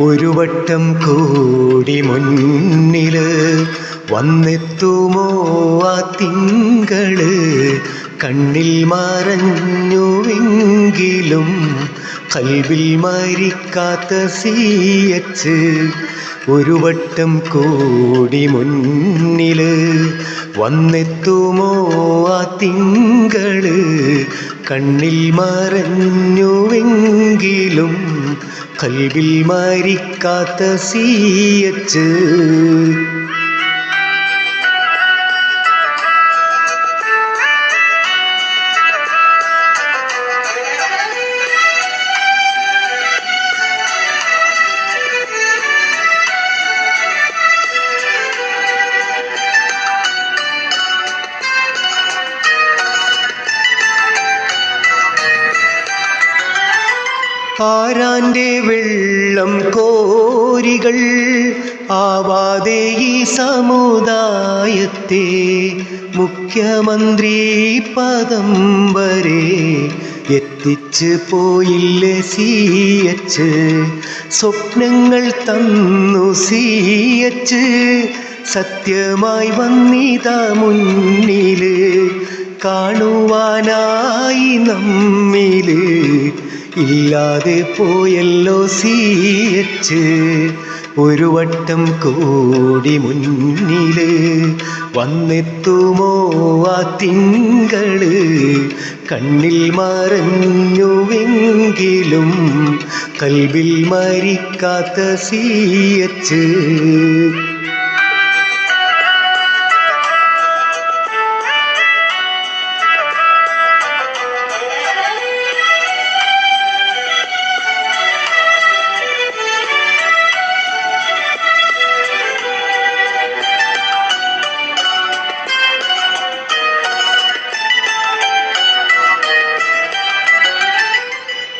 ഒരു വട്ടം കൂടി മുന്നിൽ വന്നെത്തുമോ ആ തിങ്കൾ? കണ്ണിൽ മറഞ്ഞുവെങ്കിലും കൽവിൽ മരിക്കാത്ത സീയച്ച് ഒരു വട്ടം കൂടി മുന്നിൽ വന്നെത്തുമോ ആ തിങ്കൾ? കണ്ണിൽ മറഞ്ഞുവെങ്കിലും കൽവിൽ മരിക്കാത്ത സീയച്ച്. ആരാന്റെ വെള്ളം കോരികൾ ആവാതെ ഈ സമുദായത്തെ മുഖ്യമന്ത്രി പദം വരെ എത്തിച്ച് പോയില്ലേ സീയച്ച് സ്വപ്നങ്ങൾ തന്നു സീയച്ച് സത്യമായി വന്നിത മുന്നിൽ കാണുവാനായി നമ്മിൽ. ഇല്ലാതെ പോയല്ലോ സീയച്ച് ഒരു വട്ടം കൂടി മുന്നിൽ വന്നെത്തുമോ ആ തിങ്കൾ? കണ്ണിൽ മറഞ്ഞുവെങ്കിലും കൽവിൽ മരിക്കാത്ത സീയച്ച്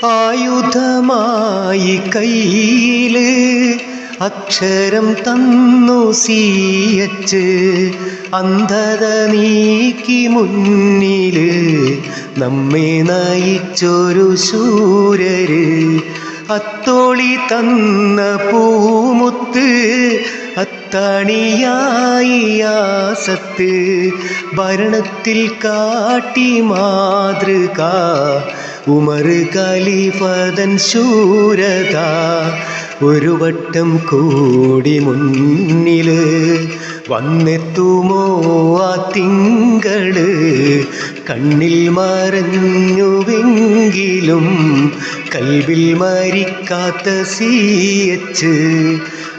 ആയുധമായി കയ്യിൽ അക്ഷരം തന്നു സീയച്ച് അന്ധത നീക്കി മുന്നിൽ നമ്മെ നയിച്ചൊരു ശൂരര്. അത്തോളി തന്ന പൂമുത്ത് അത്തണിയായി ആസത്ത് ഭരണത്തിൽ കാട്ടി മാതൃക ഉമർ കലിഫതൻ ശൂരത ഒരു വട്ടം കൂടി മുന്നിൽ വന്നെത്തുമോ ആ തിങ്കൾ? കണ്ണിൽ മറഞ്ഞുവെങ്കിലും കൽവിൽ മരിക്കാത്ത സീയച്ച്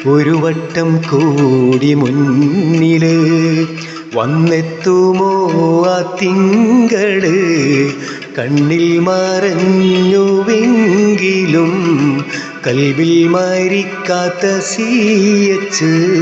ഒരു വട്ടം കൂടി മുന്നിൽ വന്നെത്തുമോ ആ തിങ്കൾ? കണ്ണിൽ മറഞ്ഞുവെങ്കിലും കൽവിൽ മരിക്കാത്ത സീയച്ച്.